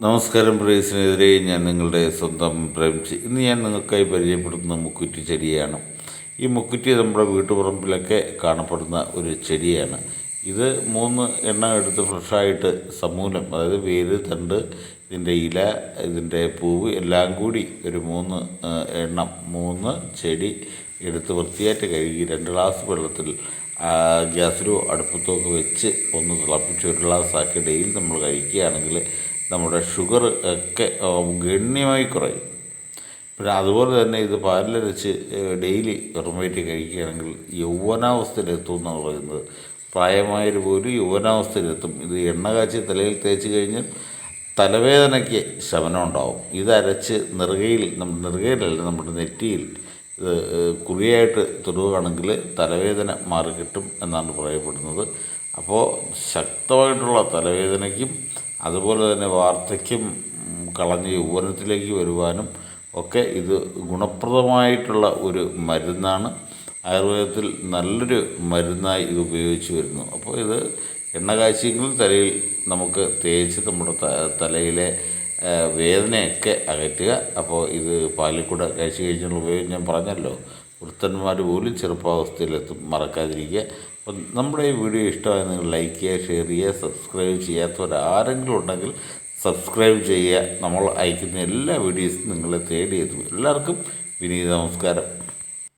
നമസ്കാരം പ്രേസിനെതിരെ ഞാൻ നിങ്ങളുടെ സ്വന്തം പ്രേംജി ഇന്ന് ഞാൻ നിങ്ങൾക്കായി പരിചയപ്പെടുത്തുന്ന മുക്കുറ്റി ചെടിയാണ്. ഈ മുക്കുറ്റി നമ്മുടെ വീട്ടുപറമ്പിലൊക്കെ കാണപ്പെടുന്ന ഒരു ചെടിയാണ്. ഇത് മൂന്ന് എണ്ണം എടുത്ത് ഫ്രഷായിട്ട് സമൂലം അതായത് വേര് തണ്ട് ഇതിന്റെ ഇല ഇതിന്റെ പൂവ് എല്ലാം കൂടി ഒരു മൂന്ന് എണ്ണം മൂന്ന് ചെടി എടുത്ത് വൃത്തിയായിട്ട് കഴുകി രണ്ട് ഗ്ലാസ് വെള്ളത്തിൽ ഗ്യാസിലോ അടുപ്പത്തോ ഒക്കെ വെച്ച് ഒന്ന് തിളപ്പിച്ച് ഒരു ഗ്ലാസ് ആക്കി ഡെയിലി നമ്മൾ കഴിക്കുകയാണെങ്കിൽ നമ്മുടെ ഷുഗർ ഒക്കെ ഗണ്യമായി കുറയും. പിന്നെ അതുപോലെ തന്നെ ഇത് പാലിലരച്ച് ഡെയിലി വെറുമേറ്റ് കഴിക്കുകയാണെങ്കിൽ യൗവനാവസ്ഥയിലെത്തും എന്നാണ് പറയുന്നത്. പ്രായമായവർ പോലും യൗവനാവസ്ഥയിലെത്തും. ഇത് എണ്ണ കാച്ചി തലയിൽ തേച്ച് കഴിഞ്ഞാൽ തലവേദനയ്ക്ക് ശമനം ഉണ്ടാവും. ഇത് അരച്ച് നെറുകയിൽ നമ്മുടെ നെറുകയിലല്ല നമ്മുടെ നെറ്റിയിൽ ഇത് കുറിയായിട്ട് തൊടുകയാണെങ്കിൽ തലവേദന മാറിക്കിട്ടും എന്നാണ് പറയപ്പെടുന്നത്. അപ്പോൾ ശക്തമായിട്ടുള്ള തലവേദനയ്ക്കും അതുപോലെ തന്നെ വാർദ്ധക്യം കളഞ്ഞ് യൗവനത്തിലേക്ക് വരുവാനും ഒക്കെ ഇത് ഗുണപ്രദമായിട്ടുള്ള ഒരു മരുന്നാണ്. ആയുർവേദത്തിൽ നല്ലൊരു മരുന്നായി ഇത് ഉപയോഗിച്ച് വരുന്നു. അപ്പോൾ ഇത് എണ്ണ കാച്ചിയെങ്കിൽ തലയിൽ നമുക്ക് തേച്ച് നമ്മുടെ തലയിലെ വേദനയൊക്കെ അകറ്റുക. അപ്പോൾ ഇത് പാലിൽ കൂടെ കഴിച്ച് കഴിഞ്ഞുള്ള ഉപയോഗം ഞാൻ പറഞ്ഞല്ലോ വൃത്തന്മാർ പോലും ചെറുപ്പാവസ്ഥയിലെത്തും മറക്കാതിരിക്കുക. അപ്പം നമ്മുടെ ഈ വീഡിയോ ഇഷ്ടമായി നിങ്ങൾ ലൈക്ക് ചെയ്യുക ഷെയർ ചെയ്യുക സബ്സ്ക്രൈബ് ചെയ്യാത്തവരാരെങ്കിലും ഉണ്ടെങ്കിൽ സബ്സ്ക്രൈബ് ചെയ്യുക. നമ്മൾ അയക്കുന്ന എല്ലാ വീഡിയോസും നിങ്ങളെ തേടിയെത്തും എല്ലാവർക്കും വിനീത നമസ്കാരം.